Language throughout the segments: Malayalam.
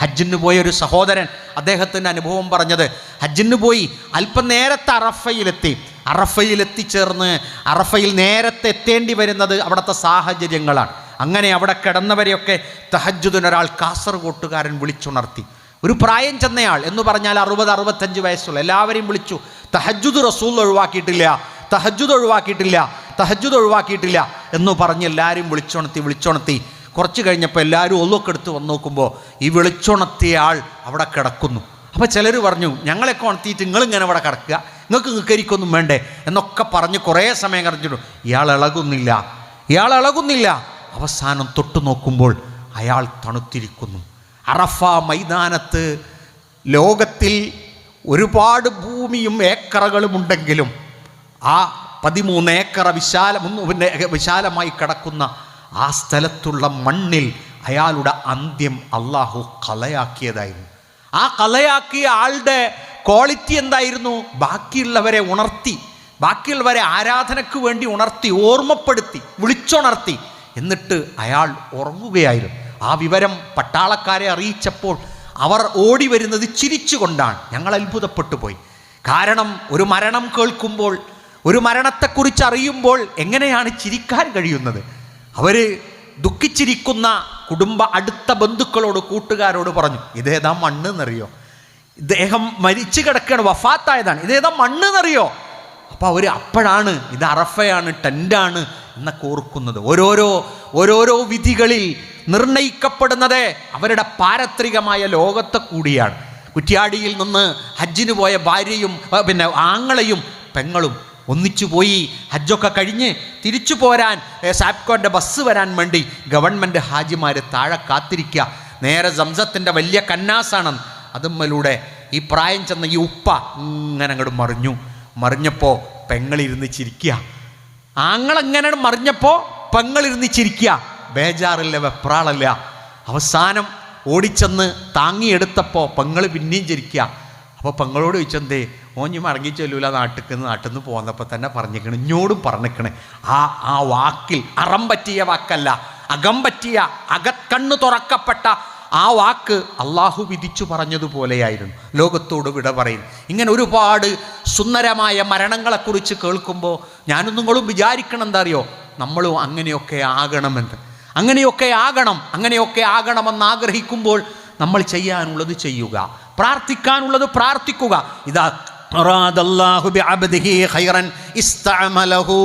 ഹജ്ജിന് പോയ ഒരു സഹോദരൻ അദ്ദേഹത്തിന്റെ അനുഭവം പറഞ്ഞത് ഹജ്ജിന് പോയി അല്പം നേരത്തെ അറഫയിലെത്തി. അറഫയിലെത്തിച്ചേർന്ന് അറഫയിൽ നേരത്തെ എത്തേണ്ടി വരുന്നത് അവിടുത്തെ സാഹചര്യങ്ങളാണ്. അങ്ങനെ അവിടെ കിടന്നവരെയൊക്കെ തഹജ്ജുദിനൊരാൾ കാസർഗോട്ടുകാരൻ വിളിച്ചുണർത്തി. ഒരു പ്രായം ചെന്നയാൾ എന്ന് പറഞ്ഞാൽ അറുപത് അറുപത്തഞ്ച് വയസ്സുള്ള എല്ലാവരെയും വിളിച്ചു തഹജ്ജുദ് റസൂൽ ഒഴിവാക്കിയിട്ടില്ല തഹജ്ജുദ് ഒഴിവാക്കിയിട്ടില്ല തഹജ്ജുദ് ഒഴിവാക്കിയിട്ടില്ല എന്ന് പറഞ്ഞ് എല്ലാവരും വിളിച്ചുണർത്തി വിളിച്ചുണർത്തി. കുറച്ച് കഴിഞ്ഞപ്പോൾ എല്ലാവരും ഒന്നൊക്കെ എടുത്ത് വന്ന് നോക്കുമ്പോൾ ഈ വെളിച്ചുണത്തിയ ആൾ അവിടെ കിടക്കുന്നു. അപ്പോൾ ചിലർ പറഞ്ഞു ഞങ്ങളെയൊക്കെ ഉണർത്തിയിട്ട് നിങ്ങളിങ്ങനെ അവിടെ കിടക്കുക. നിങ്ങൾക്ക് നിൽക്കരിക്കൊന്നും വേണ്ടേ? എന്നൊക്കെ പറഞ്ഞ് കുറേ സമയം കറിഞ്ഞിട്ടു ഇയാൾ ഇളകുന്നില്ല. ഇയാൾ ഇളകുന്നില്ല. അവസാനം തൊട്ടു നോക്കുമ്പോൾ അയാൾ തണുത്തിരിക്കുന്നു. അറഫ മൈതാനത്ത് ലോകത്തിൽ ഒരുപാട് ഭൂമിയും ഏക്കറകളും ഉണ്ടെങ്കിലും ആ പതിമൂന്ന് ഏക്കറ വിശാല വിശാലമായി കിടക്കുന്ന ആ സ്ഥലത്തുള്ള മണ്ണിൽ അയാളുടെ അന്ത്യം അള്ളാഹു കലയാക്കിയതായിരുന്നു. ആ കലയാക്കിയ ആളുടെ ക്വാളിറ്റി എന്തായിരുന്നു? ബാക്കിയുള്ളവരെ ഉണർത്തി ബാക്കിയുള്ളവരെ ആരാധനയ്ക്ക് വേണ്ടി ഉണർത്തി ഓർമ്മപ്പെടുത്തി വിളിച്ചുണർത്തി. എന്നിട്ട് അയാൾ ഉറങ്ങുകയായിരുന്നു. ആ വിവരം പട്ടാളക്കാരെ അറിയിച്ചപ്പോൾ അവർ ഓടി വരുന്നത് ചിരിച്ചുകൊണ്ടാണ്. ഞങ്ങൾ അത്ഭുതപ്പെട്ടു പോയി. കാരണം ഒരു മരണം കേൾക്കുമ്പോൾ ഒരു മരണത്തെക്കുറിച്ച് അറിയുമ്പോൾ എങ്ങനെയാണ് ചിരിക്കാൻ കഴിയുന്നത്? അവർ ദുഃഖിച്ചിരിക്കുന്ന കുടുംബ അടുത്ത ബന്ധുക്കളോട് കൂട്ടുകാരോട് പറഞ്ഞു ഇതേതാ മണ്ണ് എന്നറിയോ ഇദ്ദേഹം മരിച്ചു കിടക്കുകയാണ് വഫാത്തായതാണ്. ഇതേതാ മണ്ണ് എന്നറിയോ അപ്പോൾ അവർ അപ്പോഴാണ് ഇത് അറഫയാണ് ടെന്റാണ് എന്നൊക്കെ ഓർക്കുന്നത്. ഓരോരോ ഓരോരോ വിധികളിൽ നിർണയിക്കപ്പെടുന്നത് അവരുടെ പാരത്രികമായ ലോകത്തെ കൂടിയാണ്. കുറ്റ്യാടിയിൽ നിന്ന് ഹജ്ജിന് പോയ ഭാര്യയും പിന്നെ ആങ്ങളെയും പെങ്ങളും ഒന്നിച്ചു പോയി ഹജ്ജൊക്കെ കഴിഞ്ഞ് തിരിച്ചു പോരാൻ സാപ്കോന്റെ ബസ് വരാൻ വേണ്ടി ഗവൺമെന്റ് ഹാജിമാർ താഴെ കാത്തിരിക്കുക നേരെ സംസത്തിന്റെ വലിയ കന്നാസാണ്. അതുമ്മലൂടെ ഈ പ്രായം ചെന്ന ഈ ഉപ്പ ഇങ്ങനെ അങ്ങോട്ട് മറിഞ്ഞു. മറിഞ്ഞപ്പോൾ പെങ്ങളിരുന്ന് ചിരിക്കുക ആങ്ങളെങ്ങനെ മറിഞ്ഞപ്പോൾ പെങ്ങളിരുന്ന് ചിരിക്കുക ബേജാറില്ല വെപ്രാളല്ല. അവസാനം ഓടിച്ചെന്ന് താങ്ങിയെടുത്തപ്പോൾ പെങ്ങൾ പിന്നെയും ചിരിക്കുക അപ്പോൾ പെങ്ങളോട് ചോദിച്ചെന്തേ ഓഞ്ഞി മടങ്ങി ചെല്ലൂല നാട്ടിൽ നാട്ടിൽ നിന്ന് പോന്നപ്പോൾ തന്നെ പറഞ്ഞിരിക്കണേ ഇഞ്ഞോടും പറഞ്ഞിരിക്കണേ. ആ ആ വാക്കിൽ അറം പറ്റിയ വാക്കല്ല അകം പറ്റിയ അകക്കണ്ണ് തുറക്കപ്പെട്ട ആ വാക്ക് അള്ളാഹു വിധിച്ചു പറഞ്ഞതുപോലെയായിരുന്നു ലോകത്തോട് വിട പറയും. ഇങ്ങനെ ഒരുപാട് സുന്ദരമായ മരണങ്ങളെക്കുറിച്ച് കേൾക്കുമ്പോൾ ഞാനും നിങ്ങളും വിചാരിക്കണം എന്താ അറിയോ നമ്മളും അങ്ങനെയൊക്കെ ആകണമെന്ന്. അങ്ങനെയൊക്കെ ആകണം അങ്ങനെയൊക്കെ ആകണമെന്ന് ആഗ്രഹിക്കുമ്പോൾ നമ്മൾ ചെയ്യാനുള്ളത് ചെയ്യുക. പ്രാർത്ഥിക്കാനുള്ളത് പ്രാർത്ഥിക്കുക. ഇതാ അറാദല്ലാഹു ബിഅബ്ദിഹി ഖൈറൻ ഇസ്തഅമലഹു.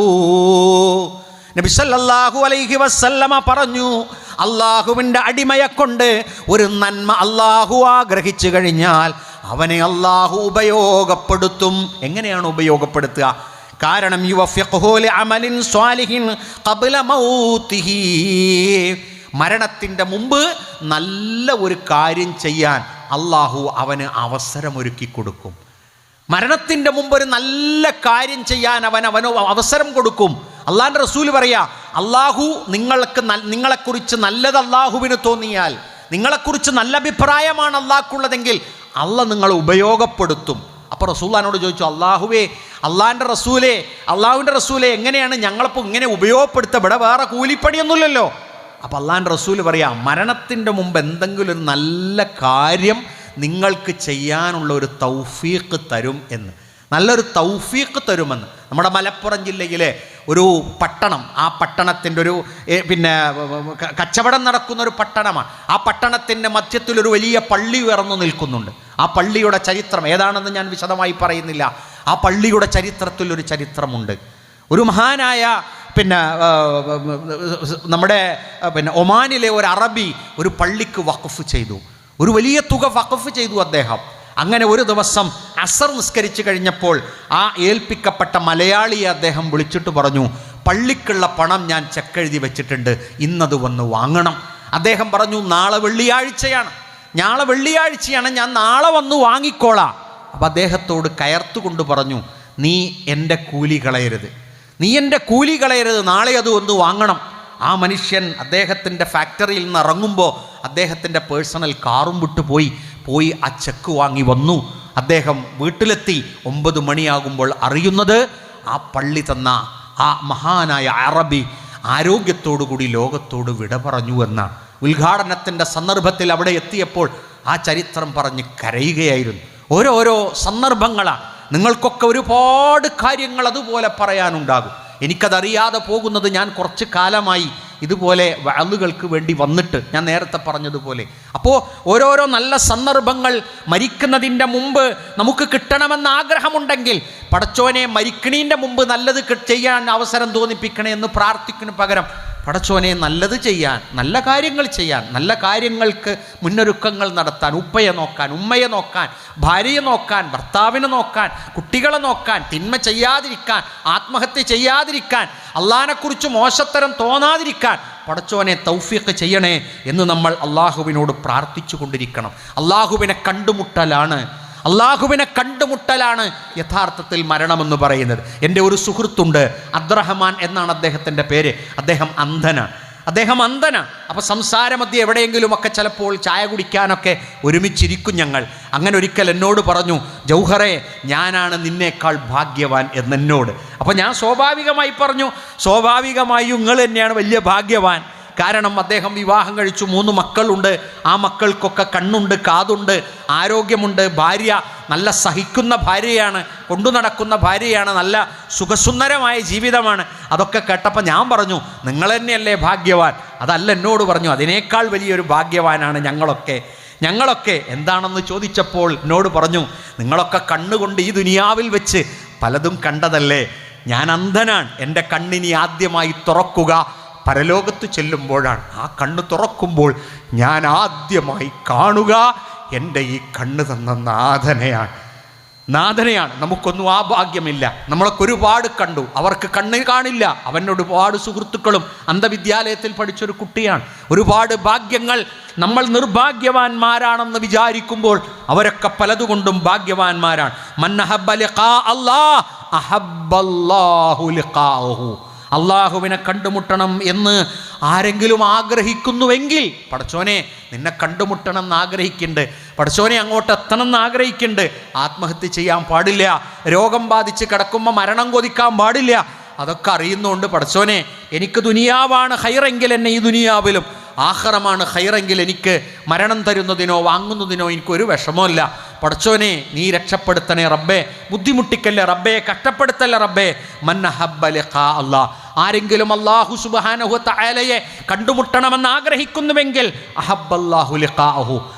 നബി സല്ലല്ലാഹു അലൈഹി വസല്ലമ പറഞ്ഞു അള്ളാഹുവിന്റെ അടിമയെ കൊണ്ട് ഒരു നന്മ അള്ളാഹു ആഗ്രഹിച്ചു കഴിഞ്ഞാൽ അവനെ അള്ളാഹു ഉപയോഗപ്പെടുത്തും. എങ്ങനെയാണ് ഉപയോഗപ്പെടുത്തുക? കാരണം യുവഫിഖ്ഹു അമലിൻ സ്വാലിഹിൻ ഖബ്ല മൗതിഹി മരണത്തിന്റെ മുമ്പ് നല്ല ഒരു കാര്യം ചെയ്യാൻ അള്ളാഹു അവന് അവസരമൊരുക്കി കൊടുക്കും. മരണത്തിന്റെ മുമ്പ് ഒരു നല്ല കാര്യം ചെയ്യാൻ അവൻ അവനോ അവസരം കൊടുക്കും. അള്ളാഹിന്റെ റസൂൽ പറയാ അള്ളാഹു നിങ്ങൾക്ക് നിങ്ങളെക്കുറിച്ച് നല്ലത് അള്ളാഹുവിന് തോന്നിയാൽ നിങ്ങളെക്കുറിച്ച് നല്ല അഭിപ്രായമാണ് അള്ളാഹ്ക്കുള്ളതെങ്കിൽ അള്ള നിങ്ങളെ ഉപയോഗപ്പെടുത്തും. അപ്പോൾ റസൂല്ലാനോട് ചോദിച്ചു അള്ളാഹുവേ അള്ളാഹിന്റെ റസൂലേ അള്ളാഹുവിന്റെ റസൂലെ എങ്ങനെയാണ് ഞങ്ങളിപ്പോൾ ഇങ്ങനെ ഉപയോഗപ്പെടുത്തുക ഇവിടെ വേറെ കൂലിപ്പണിയൊന്നുമില്ലല്ലോ. അപ്പോൾ അള്ളാഹിന്റെ റസൂൽ പറയാം മരണത്തിന്റെ മുമ്പ് എന്തെങ്കിലും ഒരു നല്ല കാര്യം നിങ്ങൾക്ക് ചെയ്യാനുള്ള ഒരു തൗഫീഖ് തരും എന്ന്. നല്ലൊരു തൗഫീഖ് തരുമെന്ന്. നമ്മുടെ മലപ്പുറം ജില്ലയിലെ ഒരു പട്ടണം ആ പട്ടണത്തിന്റെ ഒരു പിന്നെ കച്ചവടം നടക്കുന്ന ഒരു പട്ടണമാണ്. ആ പട്ടണത്തിന്റെ മധ്യത്തിൽ ഒരു വലിയ പള്ളി ഉയർന്നു നിൽക്കുന്നുണ്ട്. ആ പള്ളിയുടെ ചരിത്രം ഏതാണെന്ന് ഞാൻ വിശദമായി പറയുന്നില്ല. ആ പള്ളിയുടെ ചരിത്രത്തിൽ ഒരു ചരിത്രമുണ്ട്. ഒരു മഹാനായ പിന്നെ നമ്മുടെ പിന്നെ ഒമാനിലെ ഒരു അറബി ഒരു പള്ളിക്ക് വഖഫ് ചെയ്തു. ഒരു വലിയ തുക വഖഫ് ചെയ്തു അദ്ദേഹം. അങ്ങനെ ഒരു ദിവസം അസർ നിസ്കരിച്ചു കഴിഞ്ഞപ്പോൾ ആ ഏൽപ്പിക്കപ്പെട്ട മലയാളിയെ അദ്ദേഹം വിളിച്ചിട്ട് പറഞ്ഞു പള്ളിക്കുള്ള പണം ഞാൻ ചെക്കെഴുതി വെച്ചിട്ടുണ്ട് ഇന്നത് വന്ന് വാങ്ങണം. അദ്ദേഹം പറഞ്ഞു നാളെ വെള്ളിയാഴ്ചയാണ്. നാളെ വെള്ളിയാഴ്ചയാണ് ഞാൻ നാളെ വന്ന് വാങ്ങിക്കോളാം. അപ്പം അദ്ദേഹത്തോട് കയർത്തുകൊണ്ട് പറഞ്ഞു നീ എന്റെ കൂലി കളയരുത്. നീ എന്റെ കൂലി കളയരുത് നാളെ അത് ഒന്ന് വാങ്ങണം. ആ മനുഷ്യൻ അദ്ദേഹത്തിന്റെ ഫാക്ടറിയിൽ നിന്ന് ഇറങ്ങുമ്പോൾ അദ്ദേഹത്തിന്റെ പേഴ്സണൽ കാറും വിട്ടു പോയി പോയി ആ ചെക്ക് വാങ്ങി വന്നു. അദ്ദേഹം വീട്ടിലെത്തി. ഒമ്പത് മണിയാകുമ്പോൾ അറിയുന്നത് ആ പള്ളി തന്ന ആ മഹാനായ അറബി ആരോഗ്യത്തോടു കൂടി ലോകത്തോട് വിട പറഞ്ഞു എന്നാണ്. ഉദ്ഘാടനത്തിന്റെ സന്ദർഭത്തിൽ അവിടെ എത്തിയപ്പോൾ ആ ചരിത്രം പറഞ്ഞ് കരയുകയായിരുന്നു. ഓരോരോ സന്ദർഭങ്ങളാണ് നിങ്ങൾക്കൊക്കെ ഒരുപാട് കാര്യങ്ങൾ അതുപോലെ പറയാനുണ്ടാകും. എനിക്കതറിയാതെ പോകുന്നത് ഞാൻ കുറച്ച് കാലമായി ഇതുപോലെ വഴലുകൾക്ക് വേണ്ടി വന്നിട്ട് ഞാൻ നേരത്തെ പറഞ്ഞതുപോലെ. അപ്പോൾ ഓരോരോ നല്ല സന്ദർഭങ്ങൾ മരിക്കുന്നതിന്റെ മുമ്പ് നമുക്ക് കിട്ടണമെന്ന് ആഗ്രഹമുണ്ടെങ്കിൽ പടച്ചോനെ മരിക്കണീന്റെ മുമ്പ് നല്ലത് ചെയ്യാൻ അവസരം തോന്നിപ്പിക്കണേ എന്ന് പ്രാർത്ഥിക്കുന്നു പകരം. പടച്ചോനെ നല്ലത് ചെയ്യാൻ നല്ല കാര്യങ്ങൾ ചെയ്യാൻ നല്ല കാര്യങ്ങൾക്ക് മുന്നൊരുക്കങ്ങൾ നടത്താൻ ഉപ്പയെ നോക്കാൻ ഉമ്മയെ നോക്കാൻ ഭാര്യയെ നോക്കാൻ ഭർത്താവിനെ നോക്കാൻ കുട്ടികളെ നോക്കാൻ തിന്മ ചെയ്യാതിരിക്കാൻ ആത്മഹത്യ ചെയ്യാതിരിക്കാൻ അള്ളഹാനെക്കുറിച്ച് മോശത്തരം തോന്നാതിരിക്കാൻ പടച്ചോനെ തൗഫീഖ് ചെയ്യണേ എന്ന് നമ്മൾ അള്ളാഹുവിനോട് പ്രാർത്ഥിച്ചു കൊണ്ടിരിക്കണം അള്ളാഹുവിനെ കണ്ടുമുട്ടലാണ് അള്ളാഹുവിനെ കണ്ടുമുട്ടലാണ് യഥാർത്ഥത്തിൽ മരണമെന്ന് പറയുന്നത്. എന്റെ ഒരു സുഹൃത്തുണ്ട് അബ്ദുറഹ്മാൻ എന്നാണ് അദ്ദേഹത്തിന്റെ പേര്. അദ്ദേഹം അന്ധനാണ് അദ്ദേഹം അന്ധനാണ് അപ്പോൾ സംസാരമധ്യ എവിടെയെങ്കിലുമൊക്കെ ചിലപ്പോൾ ചായ കുടിക്കാനൊക്കെ ഒരുമിച്ചിരിക്കും ഞങ്ങൾ. അങ്ങനെ ഒരിക്കൽ എന്നോട് പറഞ്ഞു ജൗഹറെ ഞാനാണ് നിന്നേക്കാൾ ഭാഗ്യവാൻ എന്നെന്നോട് അപ്പോൾ ഞാൻ സ്വാഭാവികമായി പറഞ്ഞു സ്വാഭാവികമായി നിങ്ങൾ തന്നെയാണ് വലിയ ഭാഗ്യവാൻ. കാരണം അദ്ദേഹം വിവാഹം കഴിച്ചു മൂന്ന് മക്കളുണ്ട്. ആ മക്കൾക്കൊക്കെ കണ്ണുണ്ട് കാതുണ്ട് ആരോഗ്യമുണ്ട്. ഭാര്യ നല്ല സഹിക്കുന്ന ഭാര്യയാണ് കൊണ്ടു നടക്കുന്ന ഭാര്യയാണ് നല്ല സുഖസുന്ദരമായ ജീവിതമാണ്. അതൊക്കെ കേട്ടപ്പോൾ ഞാൻ പറഞ്ഞു നിങ്ങൾ തന്നെയല്ലേ ഭാഗ്യവാൻ? അതല്ല എന്നോട് പറഞ്ഞു അതിനേക്കാൾ വലിയൊരു ഭാഗ്യവാനാണ് ഞങ്ങളൊക്കെ. ഞങ്ങളൊക്കെ എന്താണെന്ന് ചോദിച്ചപ്പോൾ എന്നോട് പറഞ്ഞു നിങ്ങളൊക്കെ കണ്ണുകൊണ്ട് ഈ ദുനിയാവിൽ വെച്ച് പലതും കണ്ടതല്ലേ? ഞാൻ അന്ധനാണ്. എന്റെ കണ്ണിനി ആദ്യമായി തുറക്കുക പരലോകത്ത് ചെല്ലുമ്പോഴാണ് ആ കണ്ണ് തുറക്കുമ്പോൾ ഞാൻ ആദ്യമായി കാണുക. എന്റെ ഈ കണ്ണ് തന്ന നാഥനെയാണ്. നാഥനെയാണ്. നമുക്കൊന്നും ആ ഭാഗ്യമില്ല. നമ്മളൊക്കെ ഒരുപാട് കണ്ടു. അവർക്ക് കണ്ണ് കാണില്ല. അവനോട് ഒരുപാട് സുഹൃത്തുക്കളും അന്ധവിദ്യാലയത്തിൽ പഠിച്ചൊരു കുട്ടിയാണ്. ഒരുപാട് ഭാഗ്യങ്ങൾ നമ്മൾ നിർഭാഗ്യവാന്മാരാണെന്ന് വിചാരിക്കുമ്പോൾ അവരൊക്കെ പലതുകൊണ്ടും ഭാഗ്യവാന്മാരാണ്. മന്നഹബ്ബ ലിഖാ അഹബ്ബല്ലാഹു ലിഖാഅഹു അള്ളാഹുവിനെ കണ്ടുമുട്ടണം എന്ന് ആരെങ്കിലും ആഗ്രഹിക്കുന്നുവെങ്കിൽ പടച്ചോനെ നിന്നെ കണ്ടുമുട്ടണം എന്ന് ആഗ്രഹിക്കുന്നുണ്ട് പടച്ചോനെ അങ്ങോട്ട് എത്തണം എന്ന് ആഗ്രഹിക്കുന്നുണ്ട് ആത്മഹത്യ ചെയ്യാൻ പാടില്ല. രോഗം ബാധിച്ച് കിടക്കുമ്പോൾ മരണം കൊതിക്കാൻ പാടില്ല. അതൊക്കെ അറിയുന്നുണ്ട് പടച്ചോനെ എനിക്ക് ദുനിയാവാണ് ഹൈറെങ്കിൽ എന്നെ ഈ ദുനിയാവിലും. ആഹ്റമാണ് ഹൈറെങ്കിൽ എനിക്ക് മരണം തരുന്നതിനോ വാങ്ങുന്നതിനോ എനിക്കൊരു വിഷമമില്ല പടച്ചോനെ നീ രക്ഷപ്പെടുത്തണേ റബ്ബേ. ബുദ്ധിമുട്ടിക്കല്ലേ റബ്ബേ? കഷ്ടപ്പെടുത്തല്ലേ റബ്ബേ? മന്നഹബ്ബലിഖാ അല്ലാ ആരെങ്കിലും അള്ളാഹു സുബാനഹു തആലയെ കണ്ടുമുട്ടണമെന്ന് ആഗ്രഹിക്കുന്നുവെങ്കിൽ അഹബ്ബല്ലാഹു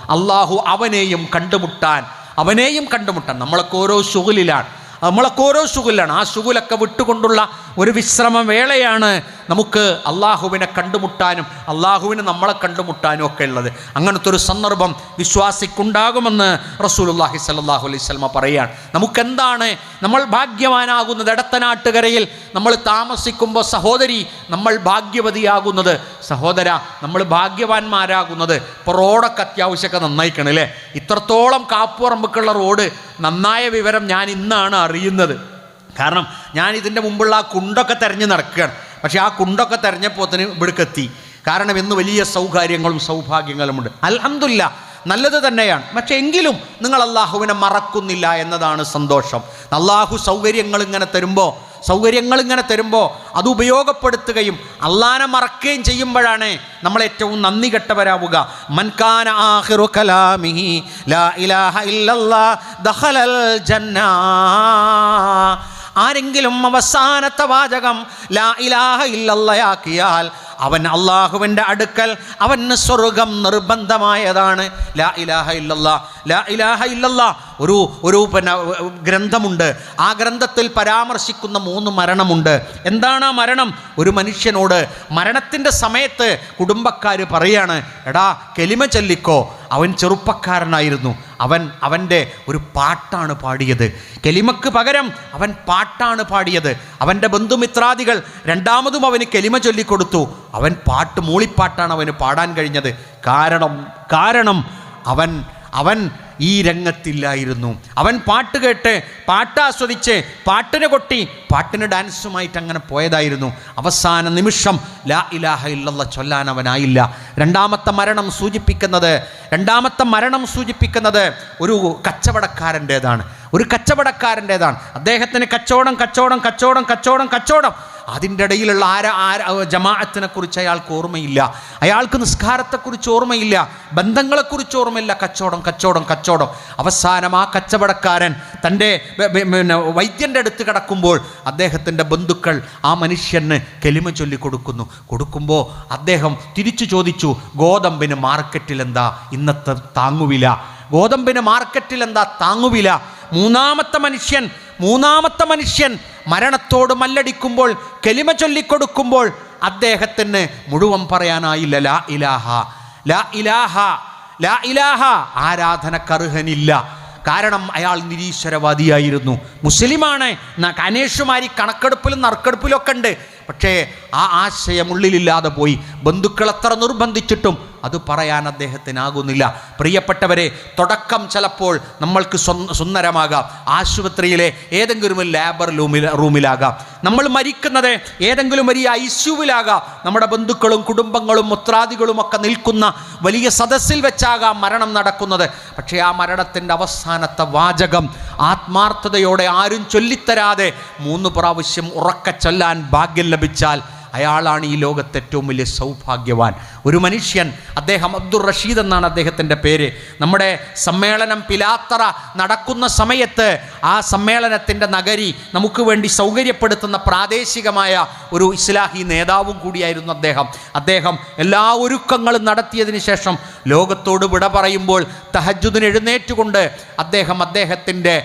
അള്ളാഹു അവനെയും കണ്ടുമുട്ടാൻ അവനെയും കണ്ടുമുട്ടാൻ. നമ്മളൊക്കെ ഓരോ ശുഗലിലാണ് നമ്മളൊക്കെ ഓരോ ശുഗലാണ് ആ ശുഗലൊക്കെ വിട്ടുകൊണ്ടുള്ള ഒരു വിശ്രമ വേളയാണ് നമുക്ക് അള്ളാഹുവിനെ കണ്ടുമുട്ടാനും അള്ളാഹുവിന് നമ്മളെ കണ്ടുമുട്ടാനും ഒക്കെ ഉള്ളത്. അങ്ങനത്തെ ഒരു സന്ദർഭം വിശ്വാസിക്കുണ്ടാകുമെന്ന് റസൂലുള്ളാഹി സലാഹു അലൈഹി സ്വലമ പറയുകയാണ് നമുക്കെന്താണ് നമ്മൾ ഭാഗ്യവാനാകുന്നത്? ഇടത്തനാട്ടുകരയിൽ നമ്മൾ താമസിക്കുമ്പോൾ സഹോദരി നമ്മൾ ഭാഗ്യവതിയാകുന്നത്. സഹോദര നമ്മൾ ഭാഗ്യവാന്മാരാകുന്നത് ഇപ്പോൾ റോഡൊക്കെ അത്യാവശ്യമൊക്കെ നന്നായിക്കണം അല്ലേ? ഇത്രത്തോളം കാപ്പുറമ്പുക്കുള്ള റോഡ് നന്നായ വിവരം ഞാൻ ഇന്നാണ് അറിയുന്നത്. കാരണം ഞാൻ ഇതിന്റെ മുമ്പുള്ള ആ കുണ്ടൊക്കെ തിരഞ്ഞ് നടക്കുകയാണ്. പക്ഷേ ആ കുണ്ടൊക്കെ തിരഞ്ഞപ്പോൾ തന്നെ ഇവിടേക്കെത്തി കാരണം ഇന്ന് വലിയ സൗകര്യങ്ങളും സൗഭാഗ്യങ്ങളുമുണ്ട് അലഹമില്ല നല്ലത് തന്നെയാണ്. പക്ഷേ എങ്കിലും നിങ്ങൾ അള്ളാഹുവിനെ മറക്കുന്നില്ല എന്നതാണ് സന്തോഷം. അള്ളാഹു സൗകര്യങ്ങൾ ഇങ്ങനെ തരുമ്പോൾ സൗകര്യങ്ങൾ ഇങ്ങനെ തരുമ്പോൾ അത് ഉപയോഗപ്പെടുത്തുകയും അള്ളാനെ മറക്കുകയും ചെയ്യുമ്പോഴാണ് നമ്മൾ ഏറ്റവും നന്ദി കെട്ടവരാവുക. മൻകാന ആഹിറു കലാമിഹി ലാ ഇലാഹ ആരെങ്കിലും അവസാനത്തെ വാചകം ലാ ഇലാഹ ഇല്ലല്ലയാക്കിയാൽ അവൻ അള്ളാഹുവിന്റെ അടുക്കൽ അവന് സ്വർഗം നിർബന്ധമായതാണ്. ലാ ഇലാഹ ഇല്ലല്ലാ ലാ ഇലാഹ ഇല്ലല്ലാ. ഒരു ഒരു പിന്നെ ഗ്രന്ഥമുണ്ട്. ആ ഗ്രന്ഥത്തിൽ പരാമർശിക്കുന്ന മൂന്ന് മരണമുണ്ട്. എന്താണ് ആ മരണം? ഒരു മനുഷ്യനോട് മരണത്തിന്റെ സമയത്ത് കുടുംബക്കാർ പറയാണ് എടാ കെലിമ ചൊല്ലിക്കോ. അവൻ ചെറുപ്പക്കാരനായിരുന്നു. അവൻ അവന്റെ ഒരു പാട്ടാണ് പാടിയത്. കെലിമക്ക് പകരം അവൻ പാട്ടാണ് പാടിയത്. അവന്റെ ബന്ധുമിത്രാദികൾ രണ്ടാമതും അവന് കെലിമ ചൊല്ലിക്കൊടുത്തു. അവൻ പാട്ട് മൂളിപ്പാട്ടാണ് അവന് പാടാൻ കഴിഞ്ഞത്. കാരണം കാരണം അവൻ അവൻ ഈ രംഗത്തില്ലായിരുന്നു. അവൻ പാട്ട് കേട്ട് പാട്ട് ആസ്വദിച്ച് പാട്ടിന് കൊട്ടി പാട്ടിന് ഡാൻസുമായിട്ട് അങ്ങനെ പോയതായിരുന്നു. അവസാന നിമിഷം ലാ ഇലാഹ ഇല്ലല്ല ചൊല്ലാൻ അവനായില്ല. രണ്ടാമത്തെ മരണം സൂചിപ്പിക്കുന്നത് രണ്ടാമത്തെ മരണം സൂചിപ്പിക്കുന്നത് ഒരു കച്ചവടക്കാരന്റേതാണ്. ഒരു കച്ചവടക്കാരന്റേതാണ്. അദ്ദേഹത്തിന് കച്ചവടം കച്ചവടം കച്ചവടം കച്ചവടം കച്ചവടം. അതിന്റെ ഇടയിലുള്ള ആര ആര ജമാഅത്തിനെ കുറിച്ച് അയാൾക്ക് ഓർമ്മയില്ല. അയാൾക്ക് നിസ്കാരത്തെക്കുറിച്ച് ഓർമ്മയില്ല. ബന്ധങ്ങളെക്കുറിച്ച് ഓർമ്മയില്ല. കച്ചവടം കച്ചവടം കച്ചവടം. അവസാനം ആ കച്ചവടക്കാരൻ തന്റെ പിന്നെ വൈദ്യന്റെ അടുത്ത് കിടക്കുമ്പോൾ അദ്ദേഹത്തിന്റെ ബന്ധുക്കൾ ആ മനുഷ്യന് കെലിമ ചൊല്ലി കൊടുക്കുന്നു. കൊടുക്കുമ്പോൾ അദ്ദേഹം തിരിച്ചു ചോദിച്ചു ഗോതമ്പിന് മാർക്കറ്റിൽ എന്താ ഇന്നത്തെ താങ്ങുവില? ഗോതമ്പിന് മാർക്കറ്റിൽ എന്താ താങ്ങുവില? മൂന്നാമത്തെ മനുഷ്യൻ മൂന്നാമത്തെ മനുഷ്യൻ മരണത്തോട് മല്ലടിക്കുമ്പോൾ കെലിമ ചൊല്ലിക്കൊടുക്കുമ്പോൾ അദ്ദേഹത്തിന് മുഴുവൻ പറയാനായില്ല ലാ ഇലാഹ. ലാ ഇലാഹ ലാ ഇലാഹ. ആരാധന കർഹനില്ല കാരണം അയാൾ നിരീശ്വരവാദിയായിരുന്നു. മുസ്ലിമാണ്. അനേഷുമാരി കണക്കെടുപ്പിലും നറുക്കെടുപ്പിലും ഒക്കെ ഉണ്ട്. പക്ഷേ ആ ആശയം ഉള്ളിലില്ലാതെ പോയി. ബന്ധുക്കൾ എത്ര നിർബന്ധിച്ചിട്ടും അത് പറയാൻ അദ്ദേഹത്തിനാകുന്നില്ല. പ്രിയപ്പെട്ടവരെ തുടക്കം ചിലപ്പോൾ നമ്മൾക്ക് സുന്ദരമാകാം. ആശുപത്രിയിലെ ഏതെങ്കിലും ഒരു ലേബർ റൂമിൽ റൂമിലാകാം. നമ്മൾ മരിക്കുന്നത് ഏതെങ്കിലും വലിയ ഐസ്യുവിലാകാം. നമ്മുടെ ബന്ധുക്കളും കുടുംബങ്ങളും മുത്രാദികളും ഒക്കെ നിൽക്കുന്ന വലിയ സദസ്സിൽ വെച്ചാകാം മരണം നടക്കുന്നത്. പക്ഷേ ആ മരണത്തിന്റെ അവസാനത്തെ വാചകം ആത്മാർത്ഥതയോടെ ആരും ചൊല്ലിത്തരാതെ മൂന്ന് പ്രാവശ്യം ഉറക്ക ചൊല്ലാൻ ഭാഗ്യം ലഭിച്ചാൽ അയാളാണ് ഈ ലോകത്തെ ഏറ്റവും വലിയ സൗഭാഗ്യവാൻ. ഒരു മനുഷ്യൻ അദ്ദേഹം അബ്ദുർ റഷീദ് എന്നാണ് അദ്ദേഹത്തിന്റെ പേര്. നമ്മുടെ സമ്മേളനം പിലാത്തറ നടക്കുന്ന സമയത്ത് ആ സമ്മേളനത്തിന്റെ നഗരി നമുക്ക് വേണ്ടി സൗകര്യപ്പെടുത്തുന്ന പ്രാദേശികമായ ഒരു ഇസ്ലാഹി നേതാവും കൂടിയായിരുന്നു അദ്ദേഹം. അദ്ദേഹം എല്ലാ ഒരുക്കങ്ങളും നടത്തിയതിന് ശേഷം ലോകത്തോട് വിട പറയുമ്പോൾ തഹജുദിന് എഴുന്നേറ്റുകൊണ്ട് അദ്ദേഹം അദ്ദേഹത്തിന്റെ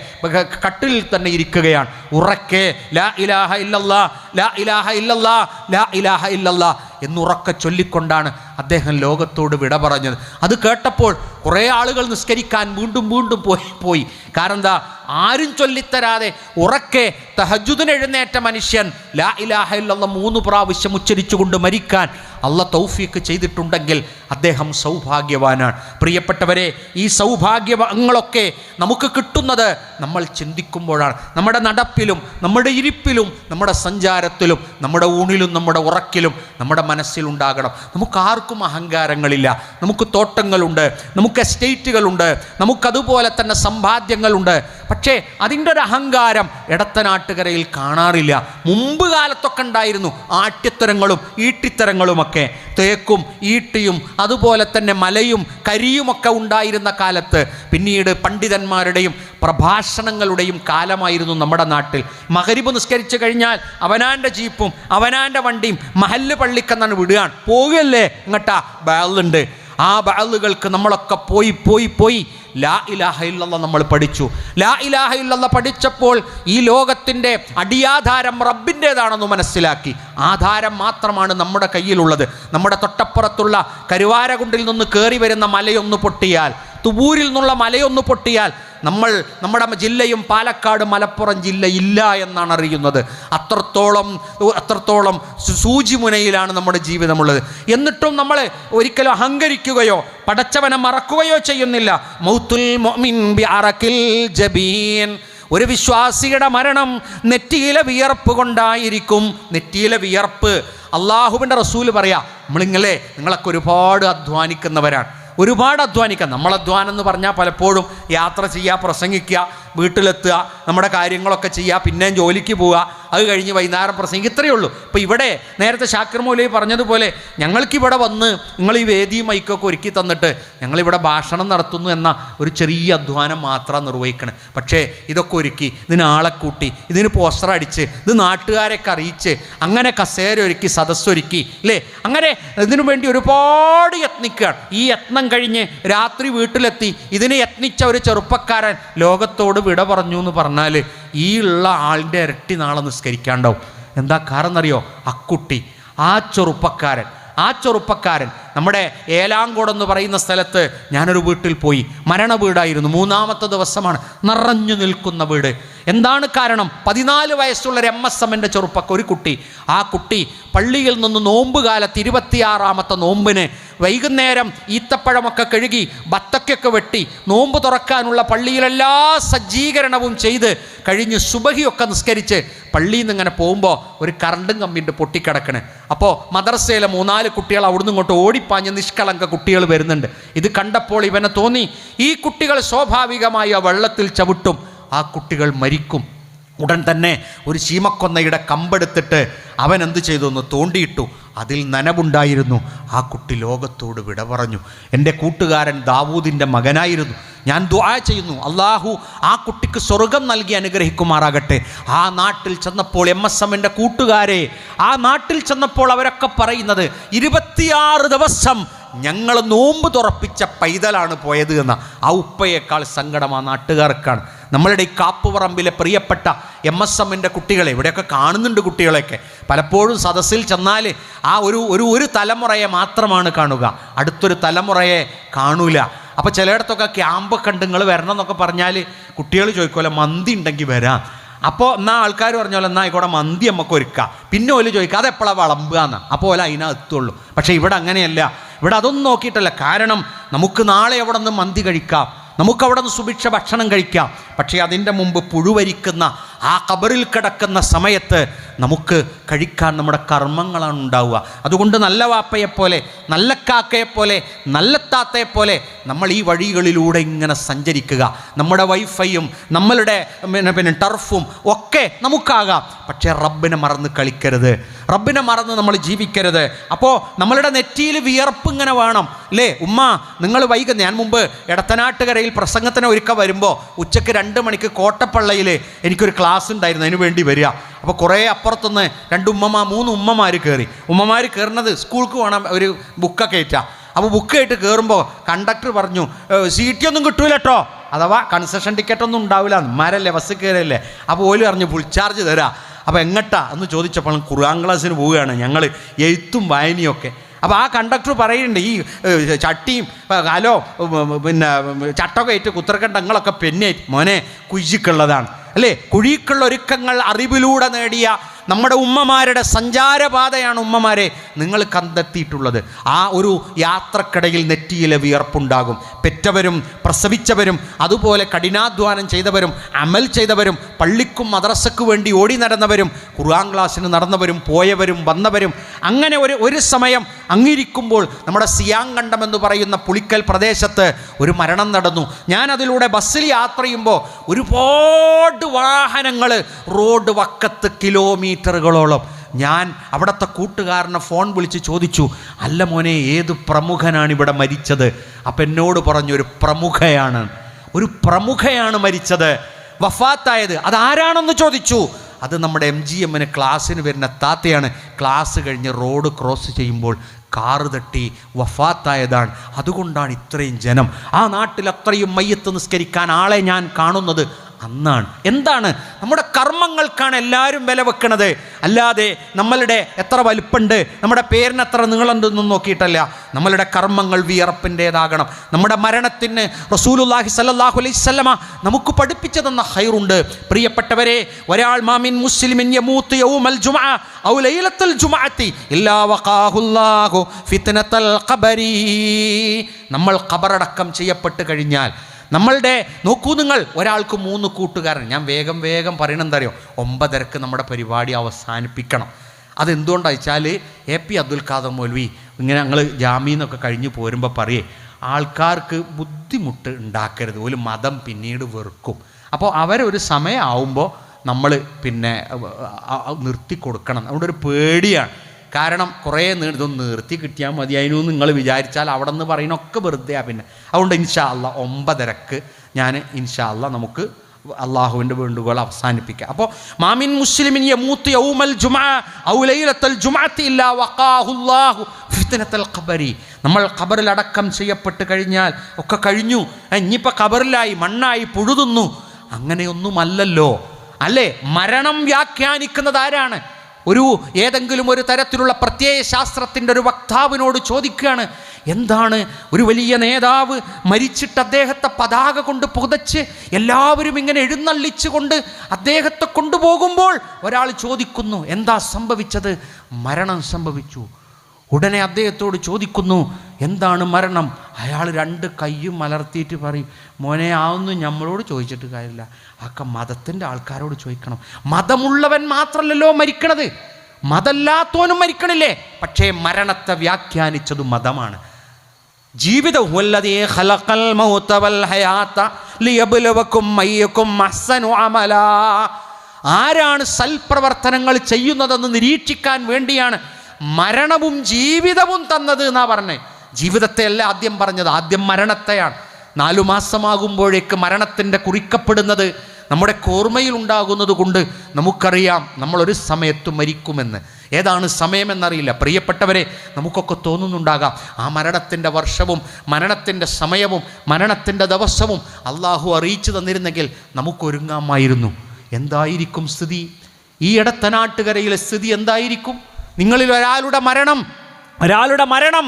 കട്ടിലിൽ തന്നെ ഇരിക്കുകയാണ്. ഉറക്കെ ലാ ഇലാഹ ഇല്ലല്ലാ ലാ ഇലാഹ ഇല്ലല്ലാ ലാ ഇലാഹ ഇല്ലല്ലാ എന്നുറക്കെ ചൊല്ലിക്കൊണ്ടാണ് അദ്ദേഹം ലോകത്തോട് വിട പറഞ്ഞത്. അത് കേട്ടപ്പോൾ കുറേ ആളുകൾ നിസ്കരിക്കാൻ വീണ്ടും വീണ്ടും പോയി പോയി. കാരണം എന്താ ആരും ചൊല്ലിത്തരാതെ ഉറക്കെ തഹജുദിനെഴുന്നേറ്റ മനുഷ്യൻ ലാ ഇലാഹ ഇല്ലല്ല മൂന്ന് പ്രാവശ്യം ഉച്ചരിച്ചുകൊണ്ട് മരിക്കാൻ അള്ള തൗഫീക്ക് ചെയ്തിട്ടുണ്ടെങ്കിൽ അദ്ദേഹം സൗഭാഗ്യവാനാണ്. പ്രിയപ്പെട്ടവരെ ഈ സൗഭാഗ്യങ്ങളൊക്കെ നമുക്ക് കിട്ടുന്നത് നമ്മൾ ചിന്തിക്കുമ്പോഴാണ്. നമ്മുടെ നടപ്പിലും നമ്മുടെ ഇരിപ്പിലും നമ്മുടെ സഞ്ചാരത്തിലും നമ്മുടെ ഊണിലും നമ്മുടെ ഉറക്കിലും നമ്മുടെ മനസ്സിലുണ്ടാകണം. നമുക്ക് ആർക്കും അഹങ്കാരങ്ങളില്ല. നമുക്ക് തോട്ടങ്ങളുണ്ട് നമുക്ക് എസ്റ്റേറ്റുകളുണ്ട് നമുക്കതുപോലെ തന്നെ സമ്പാദ്യങ്ങളുണ്ട്. പക്ഷേ അതിന്റെ ഒരു അഹങ്കാരം ഇടത്തനാട്ടുകരയിൽ കാണാറില്ല. മുമ്പ് കാലത്തൊക്കെ ഉണ്ടായിരുന്നു ആട്യത്തരങ്ങളും ഈട്ടിത്തരങ്ങളുമൊക്കെ. തേക്കും ഈട്ടിയും അതുപോലെ തന്നെ മലയും കരിയുമൊക്കെ ഉണ്ടായിരുന്ന കാലത്ത് പിന്നീട് പണ്ഡിതന്മാരുടെയും പ്രഭാഷണങ്ങളുടെയും കാലമായിരുന്നു നമ്മുടെ നാട്ടിൽ. മകരിബ് നിസ്കരിച്ചു കഴിഞ്ഞാൽ അവനാന്റെ ജീപ്പും അവനാന്റെ വണ്ടിയും മഹല്ല് പള്ളിക്കെന്നാണ് വിടുകയാണ്. പോകുകയല്ലേ ഇങ്ങട്ടാ ബാലുണ്ട് ആ ബാലുകൾക്ക് നമ്മളൊക്കെ പോയി പോയി പോയി ലാ ഇലാഹ ഇല്ലല്ല നമ്മൾ പഠിച്ചു. ലാ ഇലാഹ ഇല്ലല്ല പഠിച്ചപ്പോൾ ഈ ലോകത്തിന്റെ അടിയാധാരം റബ്ബിന്റേതാണെന്ന് മനസ്സിലാക്കി. ആധാരം മാത്രമാണ് നമ്മുടെ കയ്യിലുള്ളത്. നമ്മുടെ തൊട്ടപ്പുറത്തുള്ള കരുവാരകുണ്ടിൽ നിന്ന് കയറി വരുന്ന മലയൊന്ന് പൊട്ടിയാൽ തുബൂരിൽ നിന്നുള്ള മലയൊന്ന് പൊട്ടിയാൽ നമ്മൾ നമ്മുടെ ജില്ലയും പാലക്കാട് മലപ്പുറം ജില്ല ഇല്ല എന്നാണ് അറിയുന്നത്. അത്രത്തോളം അത്രത്തോളം സൂചിമുനയിലാണ് നമ്മുടെ ജീവിതമുള്ളത്. എന്നിട്ടും നമ്മൾ ഒരിക്കലും അഹങ്കരിക്കുകയോ പടച്ചവനെ മറക്കുകയോ ചെയ്യുന്നില്ല. മൗത്തുൽ ബി അറക്കിൽ ജബീൻ. ഒരു വിശ്വാസിയുടെ മരണം നെറ്റിയിലെ വിയർപ്പ് കൊണ്ടായിരിക്കും. നെറ്റിയിലെ വിയർപ്പ്. അള്ളാഹുവിന്റെ റസൂൽ പറയാ നമ്മളിങ്ങളെ നിങ്ങളൊക്കെ ഒരുപാട് അധ്വാനിക്കുന്നവരാണ്. ഒരുപാട് അധ്വാനിക്കാം. നമ്മൾ അധ്വാനം എന്ന് പറഞ്ഞാൽ പലപ്പോഴും യാത്ര ചെയ്യുക പ്രസംഗിക്കുക വീട്ടിലെത്തുക നമ്മുടെ കാര്യങ്ങളൊക്കെ ചെയ്യുക പിന്നെയും ജോലിക്ക് പോവുക അത് കഴിഞ്ഞ് വൈകുന്നേരം പ്രസംഗം ഇത്രയേ ഉള്ളൂ. ഇപ്പോൾ ഇവിടെ നേരത്തെ ശാക്രമൂലി പറഞ്ഞതുപോലെ ഞങ്ങൾക്കിവിടെ വന്ന് നിങ്ങൾ ഈ വേദിയും മൈക്കൊക്കെ ഒരുക്കി തന്നിട്ട് ഞങ്ങളിവിടെ ഭാഷണം നടത്തുന്നു എന്ന ഒരു ചെറിയ അധ്വാനം മാത്രം നിർവഹിക്കണം. പക്ഷേ ഇതൊക്കെ ഒരുക്കി ഇതിന് ആളെ കൂട്ടി ഇതിന് പോസ്റ്റർ അടിച്ച് ഇത് നാട്ടുകാരൊക്കെ അറിയിച്ച് അങ്ങനെ കസേര ഒരുക്കി സദസ്സൊരുക്കി അല്ലേ അങ്ങനെ ഇതിനു വേണ്ടി ഒരുപാട് യത്നിക്കുകയാണ്. ഈ യത്നം കഴിഞ്ഞ് രാത്രി വീട്ടിലെത്തി ഇതിനെ യത്നിച്ച ഒരു ചെറുപ്പക്കാരൻ ലോകത്തോട് വിട പറഞ്ഞു എന്ന് പറഞ്ഞാൽ ഈ ഉള്ള ആളിന്റെ ഇരട്ടി നാളെ നിസ്കരിക്കാണ്ടാവും. എന്താ കാരണം എന്നറിയോ? അക്കുട്ടി ആ ചെറുപ്പക്കാരൻ ആ ചെറുപ്പക്കാരൻ നമ്മുടെ ഏലാങ്കോട് എന്ന് പറയുന്ന സ്ഥലത്ത് ഞാനൊരു വീട്ടിൽ പോയി. മരണ വീടായിരുന്നു. മൂന്നാമത്തെ ദിവസമാണ്. നിറഞ്ഞു നിൽക്കുന്ന വീട്. എന്താണ് കാരണം? പതിനാല് വയസ്സുള്ള ഒരു എം എസ് എമ്മിന്റെ ചെറുപ്പക്ക ഒരു കുട്ടി. ആ കുട്ടി പള്ളിയിൽ നിന്ന് നോമ്പ് കാലത്ത് ഇരുപത്തിയാറാമത്തെ നോമ്പിന് വൈകുന്നേരം ഈത്തപ്പഴമൊക്കെ കഴുകി ബത്തക്കൊക്കെ വെട്ടി നോമ്പ് തുറക്കാനുള്ള പള്ളിയിലെല്ലാ സജ്ജീകരണവും ചെയ്ത് കഴിഞ്ഞ് സുബഹിയൊക്കെ നിസ്കരിച്ച് പള്ളിയിൽ നിന്ന് ഇങ്ങനെ പോകുമ്പോൾ ഒരു കറണ്ടും കമ്പിന്റെ പൊട്ടിക്കിടക്കണ്. അപ്പോൾ മദ്രസയിലെ മൂന്നാൽ കുട്ടികൾ അവിടുന്ന് ഇങ്ങോട്ട് ഓടിപ്പാഞ്ഞ് നിഷ്കളങ്ക കുട്ടികൾ വരുന്നുണ്ട്. ഇത് കണ്ടപ്പോൾ ഇവനെ തോന്നി ഈ കുട്ടികൾ സ്വാഭാവികമായി ആ വെള്ളത്തിൽ ചവിട്ടും. ആ കുട്ടികൾ മരിക്കും. ഉടൻ തന്നെ ഒരു ചീമക്കൊന്നയുടെ കമ്പെടുത്തിട്ട് അവൻ എന്ത് ചെയ്തു ഒന്ന് തോണ്ടിയിട്ടു. അതിൽ നനവുണ്ടായിരുന്നു. ആ കുട്ടി ലോകത്തോട് വിട പറഞ്ഞു. എന്റെ കൂട്ടുകാരൻ ദാവൂദിന്റെ മകനായിരുന്നു. ഞാൻ ദുആ ചെയ്യുന്നു. അള്ളാഹു ആ കുട്ടിക്ക് സ്വർഗം നൽകി അനുഗ്രഹിക്കുമാറാകട്ടെ. ആ നാട്ടിൽ ചെന്നപ്പോൾ എം എസ് എമ്മിന്റെ കൂട്ടുകാരെ ആ നാട്ടിൽ ചെന്നപ്പോൾ അവരൊക്കെ പറയുന്നത് ഇരുപത്തിയാറ് ദിവസം ഞങ്ങൾ നോമ്പ് തുറപ്പിച്ച പൈതലാണ് പോയത് എന്ന ആ ഉപ്പയേക്കാൾ സങ്കടം ആ നാട്ടുകാർക്കാണ്. നമ്മളുടെ ഈ കാപ്പുപറമ്പിലെ പ്രിയപ്പെട്ട എം എസ് എമ്മിന്റെ കുട്ടികളെ ഇവിടെയൊക്കെ കാണുന്നുണ്ട് കുട്ടികളെയൊക്കെ. പലപ്പോഴും സദസ്സിൽ ചെന്നാൽ ആ ഒരു ഒരു ഒരു തലമുറയെ മാത്രമാണ് കാണുക. അടുത്തൊരു തലമുറയെ കാണൂല. അപ്പോൾ ചിലയിടത്തൊക്കെ ക്യാമ്പൊക്കെ ഉണ്ട് നിങ്ങൾ വരണം എന്നൊക്കെ പറഞ്ഞാൽ കുട്ടികൾ ചോദിക്കുമല്ലോ മന്തി ഉണ്ടെങ്കിൽ വരാം. അപ്പോൾ എന്നാൽ ആൾക്കാർ പറഞ്ഞോല്ലോ എന്നാൽ ആയിക്കോട്ടെ മന്തി നമുക്ക് ഒരുക്കാം. പിന്നെ ഓൽ ചോദിക്കുക അതെപ്പോഴാണ് വിളമ്പുക എന്നാൽ അപ്പോൾ ഓല അതിനകത്തുള്ളൂ പക്ഷേ ഇവിടെ അങ്ങനെയല്ല. ഇവിടെ അതൊന്നും നോക്കിയിട്ടല്ല. കാരണം നമുക്ക് നാളെ അവിടെ നിന്ന് മന്തി കഴിക്കാം. നമുക്ക് അവിടെ നിന്ന് സുഭിക്ഷ ഭക്ഷണം കഴിക്കാം. പക്ഷേ അതിന്റെ മുമ്പ് പുഴുവരിക്കുന്ന ആ കബറിൽ കിടക്കുന്ന സമയത്ത് നമുക്ക് കഴിക്കാൻ നമ്മുടെ കർമ്മങ്ങളാണ് ഉണ്ടാവുക. അതുകൊണ്ട് നല്ല വാപ്പയെപ്പോലെ നല്ല കാക്കയെപ്പോലെ നല്ല താത്തയെപ്പോലെ നമ്മൾ ഈ വഴികളിലൂടെ ഇങ്ങനെ സഞ്ചരിക്കുക. നമ്മുടെ വൈഫൈയും നമ്മളുടെ പിന്നെ പിന്നെ ടർഫും ഒക്കെ നമുക്കാകാം. പക്ഷേ റബ്ബിനെ മറന്ന് കളിക്കരുത്. റബ്ബിനെ മറന്ന് നമ്മൾ ജീവിക്കരുത്. അപ്പോൾ നമ്മളുടെ നെറ്റിയിൽ വിയർപ്പ് ഇങ്ങനെ വേണം. അല്ലേ? ഉമ്മ നിങ്ങൾ വൈകുന്ന ഞാൻ മുമ്പ് എടത്തനാട്ടുകരയിൽ പ്രസംഗത്തിന് ഒരുക്ക വരുമ്പോൾ ഉച്ചയ്ക്ക് രണ്ട് മണിക്ക് കോട്ടപ്പള്ളയിൽ എനിക്കൊരു ക്ലാസ് ഉണ്ടായിരുന്നു അതിന് വേണ്ടി വരിക. അപ്പോൾ കുറേ അപ്പുറത്തുനിന്ന് രണ്ട് ഉമ്മമാ മൂന്ന് ഉമ്മമാർ കയറി ഉമ്മമാർ കയറുന്നത് സ്കൂൾക്ക് വേണം ഒരു ബുക്കൊക്കെ ഏറ്റാ അപ്പോൾ ബുക്ക് ആയിട്ട് കയറുമ്പോൾ കണ്ടക്ടർ പറഞ്ഞു സീറ്റൊന്നും കിട്ടൂല കേട്ടോ അഥവാ കൺസെഷൻ ടിക്കറ്റ് ഒന്നും ഉണ്ടാവില്ല മരല്ലേ ബസ് കയറല്ലേ അപ്പോൾ ഓൽ പറഞ്ഞു ഫുൾ ചാർജ് തരാം. അപ്പോൾ എങ്ങട്ടാ? എന്ന് ചോദിച്ചപ്പോൾ ഖുർആൻ ക്ലാസ്സിന് പോവുകയാണ് ഞങ്ങൾ എഴുത്തും വായനയൊക്കെ അപ്പോൾ ആ കണ്ടക്ടർ പറയുന്നുണ്ട് ഈ ചട്ടിയും കാലോ പിന്നെ ചട്ടൊക്കെ ഏറ്റ് കുത്തർക്കണ്ടങ്ങളൊക്കെ പെന്നേറ്റ് മോനെ കുഴിക്കുള്ളതാണ് അല്ലേ? കുഴിക്കുള്ള ഒരുക്കങ്ങൾ അറിവിലൂടെ നേടിയ നമ്മുടെ ഉമ്മമാരുടെ സഞ്ചാരപാതയാണ് ഉമ്മമാരെ നിങ്ങൾ കണ്ടെത്തിയിട്ടുള്ളത്. ആ ഒരു യാത്രക്കിടയിൽ നെറ്റിയിലെ വിയർപ്പുണ്ടാകും. പെറ്റവരും പ്രസവിച്ചവരും അതുപോലെ കഠിനാധ്വാനം ചെയ്തവരും അമൽ ചെയ്തവരും പള്ളിക്കും മദ്രസക്കു വേണ്ടി ഓടി നടന്നവരും ഖുർആൻ ക്ലാസ്സിന് നടന്നവരും പോയവരും വന്നവരും അങ്ങനെ ഒരു ഒരു സമയം അങ്ങിരിക്കുമ്പോൾ നമ്മുടെ സിയാങ്കണ്ടം എന്ന് പറയുന്ന പുളിക്കൽ പ്രദേശത്ത് ഒരു മരണം നടന്നു. ഞാൻ അതിലൂടെ ബസ്സിൽ യാത്ര ചെയ്യുമ്പോൾ ഒരുപാട് വാഹനങ്ങൾ റോഡ് വക്കത്ത് കിലോമീറ്ററുകളോളം ഞാൻ അവിടുത്തെ കൂട്ടുകാരനെ ഫോൺ വിളിച്ച് ചോദിച്ചു അല്ല മോനെ ഏത് പ്രമുഖനാണ് ഇവിടെ മരിച്ചത്? അപ്പം എന്നോട് പറഞ്ഞു ഒരു പ്രമുഖയാണ്. ഒരു പ്രമുഖയാണ് മരിച്ചത്. വഫാത്തായത്. അതാരാണെന്ന് ചോദിച്ചു. അത് നമ്മുടെ എം ജി എമ്മിന് ക്ലാസ്സിന് വരുന്ന താത്തയാണ്. ക്ലാസ് കഴിഞ്ഞ് റോഡ് ക്രോസ് ചെയ്യുമ്പോൾ കാറ് തട്ടി വഫാത്തായതാണ്. അതുകൊണ്ടാണ് ഇത്രയും ജനം. ആ നാട്ടിൽ അത്രയും മയ്യത്ത് നിസ്കരിക്കാൻ ആളെ ഞാൻ കാണുന്നത്. അന്നാണ്. എന്താണ്? നമ്മുടെ കർമ്മങ്ങൾക്കാണ് എല്ലാവരും വില വെക്കണത്. അല്ലാതെ നമ്മളുടെ എത്ര വലുപ്പുണ്ട് നമ്മുടെ പേരിന് എത്ര നീളമുണ്ടെന്നും നോക്കിയിട്ടല്ല. നമ്മളുടെ കർമ്മങ്ങൾ വിയർപ്പിന്റേതാകണം. നമ്മുടെ മരണത്തിന് റസൂലുല്ലാഹി സല്ലാഹു അലൈഹി സ്വലമ നമുക്ക് പഠിപ്പിച്ചു തന്ന ഹൈറുണ്ട്. പ്രിയപ്പെട്ടവരെ ഒരാൾ മാമിൻ മുസ്ലിമിൻ യമൂത്ത് യൗമൽ ഔ ലൈലത്തുൽ ഇല്ലാ വഖാഹുല്ലാഹു ഫിത്നത്തൽ ഖബരി. നമ്മൾ ഖബറടക്കം ചെയ്യപ്പെട്ട് കഴിഞ്ഞാൽ നമ്മളുടെ നോക്കൂ നിങ്ങൾ ഒരാൾക്ക് മൂന്ന് കൂട്ടുകാരൻ. ഞാൻ വേഗം വേഗം പറയണം എന്താ അറിയോ ഒമ്പതരക്ക് നമ്മുടെ പരിപാടി അവസാനിപ്പിക്കണം. അതെന്തുകൊണ്ടാണ് വെച്ചാൽ എ പി അബ്ദുൽ ഖാദർ മൗലവി ഇങ്ങനെ ഞങ്ങൾ ജാമ്യം കഴിഞ്ഞു പോരുമ്പോൾ പറയേ ആൾക്കാർക്ക് ബുദ്ധിമുട്ട് ഉണ്ടാക്കരുത്. ഒരു മതം പിന്നീട് വെറുക്കും. അപ്പോൾ അവരൊരു സമയമാവുമ്പോൾ നമ്മൾ പിന്നെ നിർത്തി കൊടുക്കണം. അതുകൊണ്ടൊരു പേടിയാണ്. കാരണം കുറേ ഇതൊന്ന് നിർത്തി കിട്ടിയാൽ മതി. അതിനു നിങ്ങൾ വിചാരിച്ചാൽ അവിടെ നിന്ന് പറയുന്നൊക്കെ വെറുതെയാ പിന്നെ. അതുകൊണ്ട് ഇൻഷാ അല്ല ഒമ്പതരക്ക് ഞാൻ ഇൻഷാ അല്ല നമുക്ക് അള്ളാഹുവിന്റെ വേണ്ടുകോൾ അവസാനിപ്പിക്കാം. അപ്പോൾ മാമിൻ മുസ്ലിമിൻ യൗമൽ ജുമാ വഖാഹുല്ലാഹു ഖബരി. നമ്മൾ ഖബറിൽ അടക്കം ചെയ്യപ്പെട്ട് കഴിഞ്ഞാൽ ഒക്കെ കഴിഞ്ഞു. ഇനിയിപ്പോൾ ഖബറിലായി മണ്ണായി പുഴുതുന്നു. അങ്ങനെയൊന്നുമല്ലല്ലോ അല്ലേ? മരണം വ്യാഖ്യാനിക്കുന്നത് ആരാണ്? ഒരു ഏതെങ്കിലും ഒരു തരത്തിലുള്ള പ്രത്യയ ശാസ്ത്രത്തിന്റെ ഒരു വക്താവിനോട് ചോദിക്കുകയാണ് എന്താണ് ഒരു വലിയ നേതാവ് മരിച്ചിട്ട് അദ്ദേഹത്തെ പതാക കൊണ്ട് പുതച്ച് എല്ലാവരും ഇങ്ങനെ എഴുന്നള്ളിച്ചുകൊണ്ട് അദ്ദേഹത്തെ കൊണ്ടുപോകുമ്പോൾ ഒരാൾ ചോദിക്കുന്നു എന്താ സംഭവിച്ചത്? മരണം സംഭവിച്ചു. ഉടനെ അദ്ദേഹത്തോട് ചോദിക്കുന്നു എന്താണ് മരണം? അയാൾ രണ്ട് കൈയും മലർത്തിയിട്ട് പറയും മോനെ ആവുന്നു നമ്മളോട് ചോദിച്ചിട്ട് കാര്യമില്ല. അക്ക മതത്തിന്റെ ആൾക്കാരോട് ചോദിക്കണം. മതമുള്ളവൻ മാത്രമല്ലല്ലോ മരിക്കണത്. മതല്ലാത്തവനും മരിക്കണില്ലേ? പക്ഷേ മരണത്തെ വ്യാഖ്യാനിച്ചത് മതമാണ്. ജീവിതം ആരാണ് സൽപ്രവർത്തനങ്ങൾ ചെയ്യുന്നതെന്ന് നിരീക്ഷിക്കാൻ വേണ്ടിയാണ് മരണവും ജീവിതവും തന്നത് എന്നാ പറഞ്ഞേ. ജീവിതത്തെ അല്ല ആദ്യം പറഞ്ഞത് ആദ്യം മരണത്തെയാണ്. നാലു മാസമാകുമ്പോഴേക്ക് മരണത്തിന്റെ കുറിക്കപ്പെടുന്നത് നമ്മുടെ കോർമ്മയിൽ ഉണ്ടാകുന്നത് കൊണ്ട് നമുക്കറിയാം നമ്മളൊരു സമയത്ത് മരിക്കുമെന്ന്. ഏതാണ് സമയമെന്നറിയില്ല. പ്രിയപ്പെട്ടവരെ നമുക്കൊക്കെ തോന്നുന്നുണ്ടാകാം. ആ മരണത്തിന്റെ വർഷവും മരണത്തിന്റെ സമയവും മരണത്തിന്റെ ദിവസവും അള്ളാഹു അറിയിച്ചു തന്നിരുന്നെങ്കിൽ നമുക്കൊരുങ്ങാമായിരുന്നു. എന്തായിരിക്കും സ്ഥിതി? ഈ ഇടത്തനാട്ടുകരയിലെ സ്ഥിതി എന്തായിരിക്കും? നിങ്ങളിൽ ഒരാളുടെ മരണം. ഒരാളുടെ മരണം.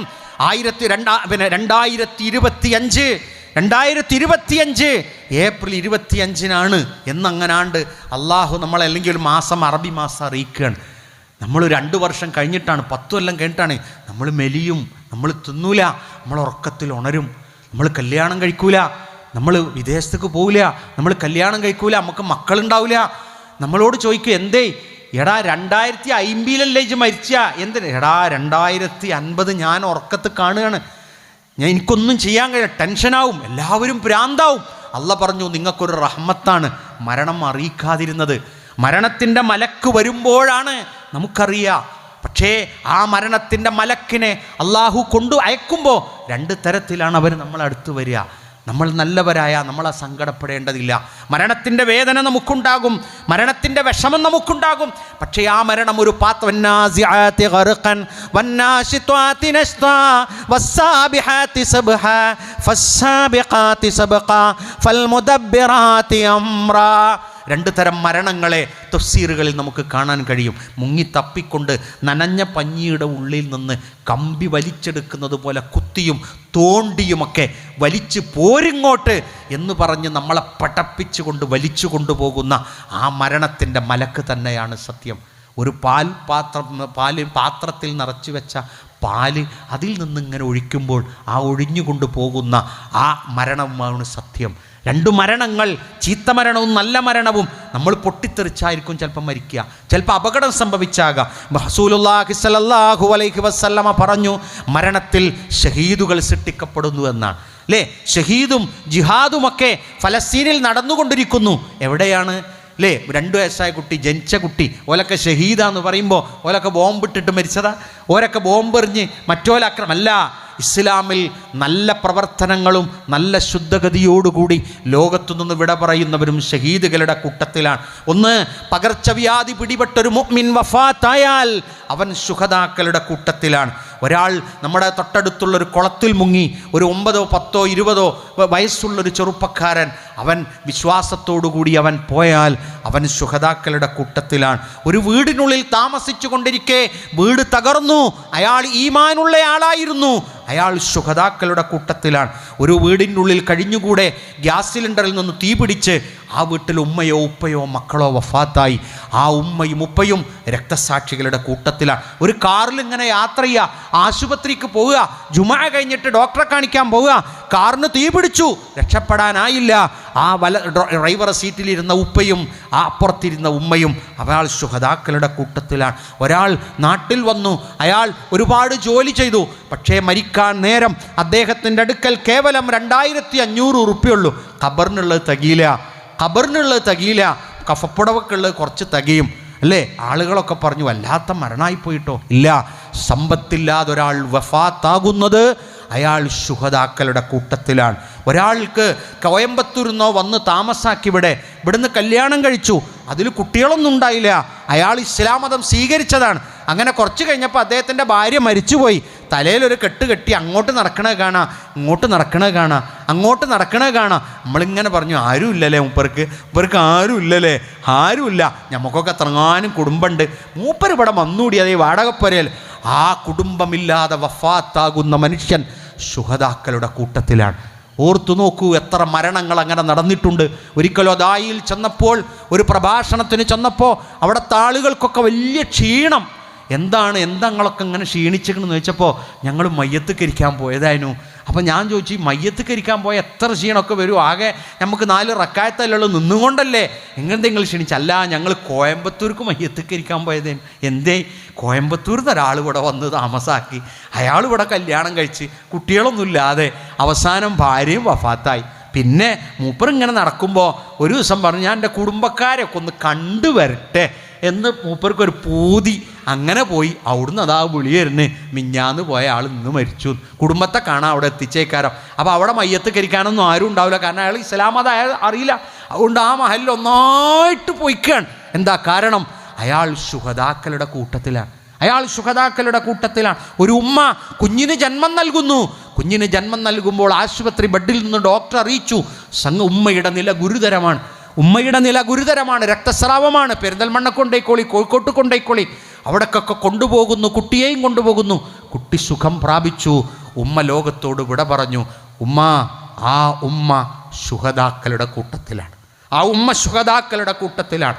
ആയിരത്തി രണ്ടാ പിന്നെ രണ്ടായിരത്തി ഇരുപത്തി അഞ്ച് രണ്ടായിരത്തി ഇരുപത്തിയഞ്ച് ഏപ്രിൽ ഇരുപത്തിയഞ്ചിനാണ് എന്നങ്ങനാണ്ട് അള്ളാഹു നമ്മളെ അല്ലെങ്കിൽ ഒരു മാസം അറബി മാസം അറിയിക്കുകയാണ്. നമ്മൾ രണ്ട് വർഷം കഴിഞ്ഞിട്ടാണ് പത്തു കൊല്ലം കഴിഞ്ഞിട്ടാണ് നമ്മൾ മെലിയും നമ്മൾ തിന്നൂല നമ്മൾ ഉറക്കത്തിൽ ഉണരും നമ്മൾ കല്യാണം കഴിക്കൂല നമ്മൾ വിദേശത്തേക്ക് പോകില്ല നമ്മൾ കല്യാണം കഴിക്കൂല നമുക്ക് മക്കളുണ്ടാവില്ല. നമ്മളോട് ചോദിക്കും എന്തേ എടാ രണ്ടായിരത്തി അയിമ്പതിലല്ലേ ഇജ് മരിച്ച? എന്തിന്? എടാ രണ്ടായിരത്തി അൻപത് ഞാൻ ഉറക്കത്ത് കാണുകയാണ്. ഞാൻ എനിക്കൊന്നും ചെയ്യാൻ കഴിയില്ല. ടെൻഷനാവും. എല്ലാവരും ഭ്രാന്താവും. അല്ല പറഞ്ഞു നിങ്ങൾക്കൊരു റഹ്മത്താണ് മരണം അറിയിക്കാതിരുന്നത്. മരണത്തിന്റെ മലക്ക് വരുമ്പോഴാണ് നമുക്കറിയാം. പക്ഷേ ആ മരണത്തിന്റെ മലക്കിനെ അള്ളാഹു കൊണ്ടു അയക്കുമ്പോൾ രണ്ട് തരത്തിലാണ് അവർ നമ്മളടുത്ത് വരിക. നമ്മൾ നല്ലവരായ നമ്മളെ സങ്കടപ്പെടേണ്ടതില്ല. മരണത്തിന്റെ വേദന നമുക്കുണ്ടാകും മരണത്തിന്റെ വിഷമം നമുക്കുണ്ടാകും. പക്ഷേ ആ മരണം ഒരു പാത്ത് രണ്ട് തരം മരണങ്ങളെ തഫ്സീറുകളിൽ നമുക്ക് കാണാൻ കഴിയും. മുങ്ങി തപ്പിക്കൊണ്ട് നനഞ്ഞ പഞ്ഞിയുടെ ഉള്ളിൽ നിന്ന് കമ്പി വലിച്ചെടുക്കുന്നത് പോലെ കുത്തിയും തോണ്ടിയുമൊക്കെ വലിച്ചു പോരിങ്ങോട്ട് എന്ന് പറഞ്ഞ് നമ്മളെ പടപ്പിച്ചുകൊണ്ട് വലിച്ചു കൊണ്ടുപോകുന്ന ആ മരണത്തിന്റെ മലക്ക് തന്നെയാണ് സത്യം. ഒരു പാൽ പാത്രം പാൽ പാത്രത്തിൽ നിറച്ചു വെച്ച പാൽ അതിൽ നിന്നിങ്ങനെ ഒഴിക്കുമ്പോൾ ആ ഒഴിഞ്ഞുകൊണ്ട് പോകുന്ന ആ മരണമാണ് സത്യം. രണ്ട് മരണങ്ങൾ ചീത്ത മരണവും നല്ല മരണവും നമ്മൾ പൊട്ടിത്തെറിച്ചായിരിക്കും ചിലപ്പോൾ മരിക്കുക. ചിലപ്പോൾ അപകടം സംഭവിച്ചാകാം. ഹസൂലുല്ലാഹി സലല്ലാഹു അലൈഹി വസല്ലമ പറഞ്ഞു മരണത്തിൽ ഷഹീദുകൾ സൃഷ്ടിക്കപ്പെടുന്നു എന്നാണ്. അല്ലേ? ഷഹീദും ജിഹാദുമൊക്കെ ഫലസ്തീനിൽ നടന്നുകൊണ്ടിരിക്കുന്നു. എവിടെയാണ്? അല്ലേ? രണ്ട് വയസ്സായ കുട്ടി ജനിച്ച കുട്ടി ഓലൊക്കെ ഷഹീദാന്ന് പറയുമ്പോൾ ഓലൊക്കെ ബോംബിട്ടിട്ട് മരിച്ചതാ? ഓരൊക്കെ ബോംബെറിഞ്ഞ് മറ്റോലക്രമം അല്ല ഇസ്ലാമിൽ നല്ല പ്രവർത്തനങ്ങളും നല്ല ശുദ്ധഗതിയോടുകൂടി ലോകത്തു നിന്ന് വിട പറയുന്നവരും ഷഹീദുകളുടെ കൂട്ടത്തിലാണ്. ഒന്ന് പകർച്ചവ്യാധി പിടിപെട്ടൊരു മുഅ്മിൻ വഫാത്തായാൽ അവൻ ശുഹദാക്കളുടെ കൂട്ടത്തിലാണ്. ഒരാൾ നമ്മുടെ തൊട്ടടുത്തുള്ള ഒരു കുളത്തിൽ മുങ്ങി ഒരു ഒമ്പതോ പത്തോ ഇരുപതോ വയസ്സുള്ളൊരു ചെറുപ്പക്കാരൻ അവൻ വിശ്വാസത്തോടുകൂടി അവൻ പോയാൽ അവൻ സുഹതാക്കളുടെ കൂട്ടത്തിലാണ്. ഒരു വീടിനുള്ളിൽ താമസിച്ചു കൊണ്ടിരിക്കെ വീട് തകർന്നു അയാൾ ഈമാനുള്ള ആളായിരുന്നു അയാൾ സുഹതാക്കളുടെ കൂട്ടത്തിലാണ്. ഒരു വീടിനുള്ളിൽ കഴിഞ്ഞുകൂടെ ഗ്യാസ് സിലിണ്ടറിൽ നിന്ന് തീ പിടിച്ച് ആ വീട്ടിൽ ഉമ്മയോ ഉപ്പയോ മക്കളോ വഫാത്തായി. ആ ഉമ്മയും ഉപ്പയും രക്തസാക്ഷികളുടെ കൂട്ടത്തിലാണ്. ഒരു കാറിൽ ഇങ്ങനെ യാത്ര ചെയ്യുക ആശുപത്രിക്ക് പോവുക ജുമാ കഴിഞ്ഞിട്ട് ഡോക്ടറെ കാണിക്കാൻ പോവുക കാറിന് തീ പിടിച്ചു രക്ഷപ്പെടാനായില്ല. ആ വല ഡ്ര- ഡ്രൈവർ സീറ്റിലിരുന്ന ഉപ്പയും ആ അപ്പുറത്തിരുന്ന ഉമ്മയും അയാൾ ശുഹദാക്കളുടെ കൂട്ടത്തിലാണ്. ഒരാൾ നാട്ടിൽ വന്നു അയാൾ ഒരുപാട് ജോലി ചെയ്തു പക്ഷേ മരിക്കാൻ നേരം അദ്ദേഹത്തിന്റെ അടുക്കൽ കേവലം രണ്ടായിരത്തി അഞ്ഞൂറ് ഉറുപ്പ്യുള്ളൂ ഖബറിനുള്ളത് തകീല ഖബറിനുള്ളത് തകീല കഫപ്പുടവക്കുള്ളത് കുറച്ച് തകയും അല്ലേ? ആളുകളൊക്കെ പറഞ്ഞു വല്ലാത്ത മരണമായി പോയിട്ടോ ഇല്ല സമ്പത്തില്ലാതെ ഒരാൾ വഫാത്താകുന്നത് അയാൾ ശുഹദാക്കളുടെ കൂട്ടത്തിലാണ്. ഒരാൾക്ക് കോയമ്പത്തൂരിൽ നിന്നോ വന്ന് താമസാക്കി ഇവിടെ ഇവിടുന്ന് കല്യാണം കഴിച്ചു. അതിൽ കുട്ടികളൊന്നും ഉണ്ടായില്ല. അയാൾ ഇസ്ലാം മതം സ്വീകരിച്ചതാണ്. അങ്ങനെ കുറച്ച് കഴിഞ്ഞപ്പോൾ അദ്ദേഹത്തിന്റെ ഭാര്യ മരിച്ചുപോയി. തലയിലൊരു കെട്ട് കെട്ടി അങ്ങോട്ട് നടക്കണേ കാണാ ഇങ്ങോട്ട് നടക്കണേ കാണാ അങ്ങോട്ട് നടക്കണേ കാണാം. നമ്മളിങ്ങനെ പറഞ്ഞു ആരും ഇല്ലല്ലേ മൂപ്പർക്ക്? മൂപ്പർക്ക് ആരും ഇല്ലല്ലേ ആരുമില്ല. നമുക്കൊക്കെ എത്രങ്ങാനും കുടുംബമുണ്ട് മൂപ്പർ ഇവിടെ വന്നുകൂടി അതേ വാടകപ്പുരയിൽ. ആ കുടുംബമില്ലാതെ വഫാത്താകുന്ന മനുഷ്യൻ സുഹതാക്കളുടെ കൂട്ടത്തിലാണ്. ഓർത്തു നോക്കൂ എത്ര മരണങ്ങൾ അങ്ങനെ നടന്നിട്ടുണ്ട്. ഒരിക്കലും അതായിൽ ചെന്നപ്പോൾ ഒരു പ്രഭാഷണത്തിന് ചെന്നപ്പോൾ അവിടുത്തെ ആളുകൾക്കൊക്കെ വലിയ ക്ഷീണം. എന്താണ് എന്തങ്ങളൊക്കെ ഇങ്ങനെ ക്ഷീണിച്ചിരിക്കണമെന്ന് ചോദിച്ചപ്പോൾ ഞങ്ങൾ മയ്യത്ത് കരിക്കാൻ പോയതായിരുന്നു. അപ്പോൾ ഞാൻ ചോദിച്ചു ഈ മയ്യത്തുക്കരിക്കാൻ പോയ എത്ര ക്ഷീണമൊക്കെ വരും? ആകെ നമുക്ക് നാല് റക്കായത്തല്ലുള്ളൂ നിന്നുകൊണ്ടല്ലേ? എങ്ങനെ നിങ്ങൾ ക്ഷീണിച്ചല്ല ഞങ്ങൾ കോയമ്പത്തൂർക്ക് മയ്യത്ത് കരിക്കാൻ പോയതേ എന്തേ? കോയമ്പത്തൂരിൽ നിന്ന് ഒരാൾ ഇവിടെ വന്ന് താമസാക്കി അയാൾ ഇവിടെ കല്യാണം കഴിച്ച് കുട്ടികളൊന്നുമില്ലാതെ അവസാനം ഭാര്യയും വഫാത്തായി. പിന്നെ മൂപ്പർ ഇങ്ങനെ നടക്കുമ്പോൾ ഒരു ദിവസം പറഞ്ഞു ഞാൻ എന്റെ കുടുംബക്കാരെയൊക്കെ ഒന്ന് കണ്ടുവരട്ടെ എന്ന് മൂപ്പർക്കൊരു പൂതി അങ്ങനെ പോയി അവിടുന്ന് അതാ വിളി വരുന്നത് മിഞ്ഞാന്ന് പോയ ആൾ ഇന്ന് മരിച്ചു. കുടുംബത്തെ കാണാൻ അവിടെ എത്തിച്ചേക്കാരം. അപ്പോൾ അവിടെ മയ്യത്ത് കരിക്കാനൊന്നും ആരും ഉണ്ടാവില്ല. കാരണം അയാൾ ഇസ്ലാം അത് അയാൾ അറിയില്ല. അതുകൊണ്ട് ആ മഹലിൽ ഒന്നായിട്ട് പോയിക്കാണ്. എന്താ കാരണം? അയാൾ സുഹതാക്കളുടെ കൂട്ടത്തിലാണ്. അയാൾ സുഖതാക്കളുടെ കൂട്ടത്തിലാണ്. ഒരു ഉമ്മ കുഞ്ഞിന് ജന്മം നൽകുന്നു. കുഞ്ഞിന് ജന്മം നൽകുമ്പോൾ ആശുപത്രി ബെഡിൽ നിന്ന് ഡോക്ടർ അറിയിച്ചു. സംഘ ഉമ്മയുടെ നില ഗുരുതരമാണ്. ഉമ്മയുടെ നില ഗുരുതരമാണ്. രക്തസ്രാവമാണ്. പെരിന്തൽമണ്ണ കൊണ്ടേക്കോളി കോഴിക്കോട്ട് കൊണ്ടേക്കോളി. അവിടേക്കൊക്കെ കൊണ്ടുപോകുന്നു കുട്ടിയെയും കൊണ്ടുപോകുന്നു. കുട്ടി സുഖം പ്രാപിച്ചു. ഉമ്മ ലോകത്തോട് വിട പറഞ്ഞു. ഉമ്മ ആ ഉമ്മ സുഹതാക്കളുടെ കൂട്ടത്തിലാണ്. ആ ഉമ്മ സുഹതാക്കളുടെ കൂട്ടത്തിലാണ്.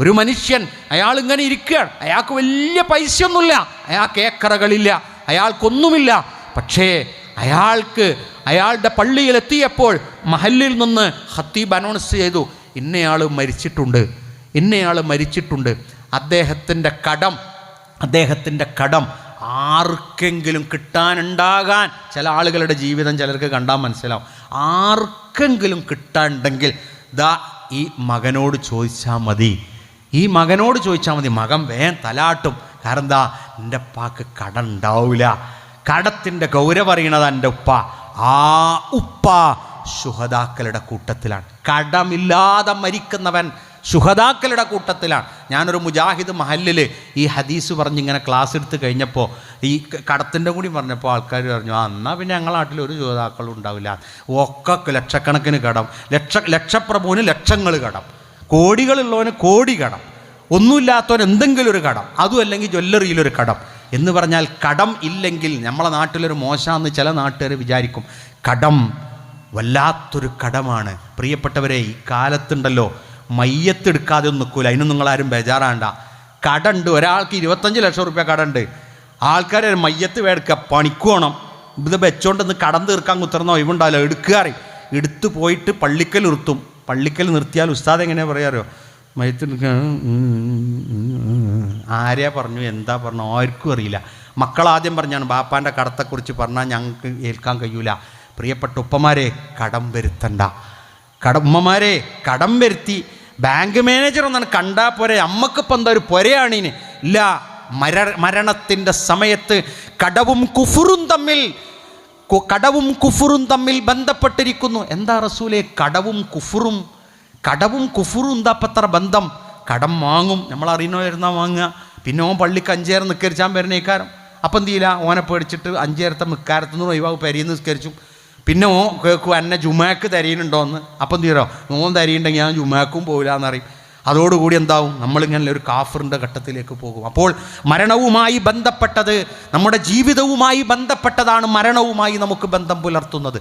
ഒരു മനുഷ്യൻ അയാൾ ഇങ്ങനെ ഇരിക്കുകയാണ്. അയാൾക്ക് വലിയ പൈസയൊന്നുമില്ല. അയാൾക്ക് ഏക്കറകളില്ല. അയാൾക്കൊന്നുമില്ല. പക്ഷേ അയാൾക്ക് അയാളുടെ പള്ളിയിലെത്തിയപ്പോൾ മഹല്ലിൽ നിന്ന് ഹത്തീബ് അനൗൺസ് ചെയ്തു ഇന്നയാൾ മരിച്ചിട്ടുണ്ട്. ഇന്നയാൾ മരിച്ചിട്ടുണ്ട്. അദ്ദേഹത്തിന്റെ കടം അദ്ദേഹത്തിന്റെ കടം ആർക്കെങ്കിലും കിട്ടാനുണ്ടാകാൻ ചില ആളുകളുടെ ജീവിതം ചിലർക്ക് കണ്ടാൽ മനസ്സിലാവും. ആർക്കെങ്കിലും കിട്ടാനുണ്ടെങ്കിൽ ദാ ഈ മകനോട് ചോദിച്ചാൽ മതി. ഈ മകനോട് ചോദിച്ചാൽ മതി. മകൻ വേഗം തലാട്ടും. കാരണം എന്താ? എന്റെ ഉപ്പാക്ക് കട ഉണ്ടാവില്ല. കടത്തിന്റെ ഗൗരവം അറിയണത് എന്റെ ഉപ്പ. ആ ഉപ്പ ശുഹതാക്കളുടെ കൂട്ടത്തിലാണ്. കടമില്ലാതെ മരിക്കുന്നവൻ ശുഹതാക്കളുടെ കൂട്ടത്തിലാണ്. ഞാനൊരു മുജാഹിദ് മഹല്ലിൽ ഈ ഹദീസ് പറഞ്ഞ് ഇങ്ങനെ ക്ലാസ് എടുത്ത് കഴിഞ്ഞപ്പോൾ ഈ കടത്തിന്റെ കൂടി പറഞ്ഞപ്പോൾ ആൾക്കാർ പറഞ്ഞു ആ എന്നാൽ പിന്നെ ഞങ്ങളുടെ നാട്ടിൽ ഒരു ജോതാക്കളും ഉണ്ടാവില്ല. ഒക്കെ ലക്ഷക്കണക്കിന് കടം. ലക്ഷ ലക്ഷപ്രഭുവിന് ലക്ഷങ്ങൾ കടം. കോടികളുള്ളവന് കോടി കടം. ഒന്നുമില്ലാത്തവൻ എന്തെങ്കിലും ഒരു കടം. അതും അല്ലെങ്കിൽ ജ്വല്ലറിയിലൊരു കടം. എന്ന് പറഞ്ഞാൽ കടം ഇല്ലെങ്കിൽ നമ്മളെ നാട്ടിലൊരു മോശമെന്ന് ചില നാട്ടുകാർ വിചാരിക്കും. കടം വല്ലാത്തൊരു കടമാണ്. പ്രിയപ്പെട്ടവരെ ഈ കാലത്തുണ്ടല്ലോ മയ്യത്തെടുക്കാതെ ഒന്നും നിൽക്കൂല. അതിനും നിങ്ങളാരും ബേജാറാണ്ട. കടണ്ട് ഒരാൾക്ക് ഇരുപത്തഞ്ച് ലക്ഷം റുപ്യ കടണ്ട്. ആൾക്കാരെ മയ്യത്ത് വേടുക്കുക പണിക്കുവണം ഇത് വെച്ചോണ്ടെന്ന് കടം തീർക്കാൻ കുത്തർന്ന ഒഴിവുണ്ടാവില്ല. എടുക്കാറി എടുത്തു പോയിട്ട് പള്ളിക്കൽ നിർത്തും പള്ളിക്കൽ നിർത്തിയാൽ ഉസ്താദ് എങ്ങനെയാ പറയാറോ മയത്തെടുക്കാൻ ആരെയാ പറഞ്ഞു? എന്താ പറഞ്ഞു? ആർക്കും അറിയില്ല. മക്കൾ ആദ്യം പറഞ്ഞാണ് ബാപ്പാന്റെ കടത്തെക്കുറിച്ച് പറഞ്ഞാൽ ഞങ്ങൾക്ക് ഏൽക്കാൻ കഴിയൂല. പ്രിയപ്പെട്ട ഉപ്പമാരെ കടം വരുത്തണ്ട. കട ഉമ്മമാരെ കടം വരുത്തി. ബാങ്ക് മാനേജർ ഒന്നാണ് കണ്ടാൽ പോരെ. അമ്മക്കിപ്പോൾ എന്താ ഒരു പൊരയാണ് ഇനി? ഇല്ല മര മരണത്തിന്റെ സമയത്ത് കടവും കുഫുറും തമ്മിൽ കടവും കുഫുറും തമ്മിൽ ബന്ധപ്പെട്ടിരിക്കുന്നു. എന്താ റസൂലെ കടവും കുഫുറും കടവും കുഫുറും എന്താ ബന്ധം? കടം വാങ്ങും. നമ്മൾ അറിയണമായിരുന്നാ വാങ്ങുക. പിന്നെ ഓൻ പള്ളിക്ക് അഞ്ചേരം നിസ്കരിച്ചാൻ വരുന്നേക്കാരം അപ്പം എന്ത് ചെയ്യില്ല? ഓനെ പേടിച്ചിട്ട് അഞ്ചേരത്തെ നിൽക്കാരത്തുനിന്ന് ഒഴിവാകും പെരിയിൽ നിസ്കരിച്ചും. പിന്നെ ഓ കേൾക്കും എന്നെ ജുമാക്ക് തരീനുണ്ടോയെന്ന് അപ്പം തീരോ ഓൻ തരീണ്ടെങ്കിൽ ഞാൻ ജുമാക്കും പോകില്ല എന്നറിയും അതോടുകൂടി എന്താവും? നമ്മളിങ്ങനെ ഒരു കാഫറിന്റെ ഘട്ടത്തിലേക്ക് പോകും. അപ്പോൾ മരണവുമായി ബന്ധപ്പെട്ടത് നമ്മുടെ ജീവിതവുമായി ബന്ധപ്പെട്ടതാണ് മരണവുമായി നമുക്ക് ബന്ധം പുലർത്തുന്നത്.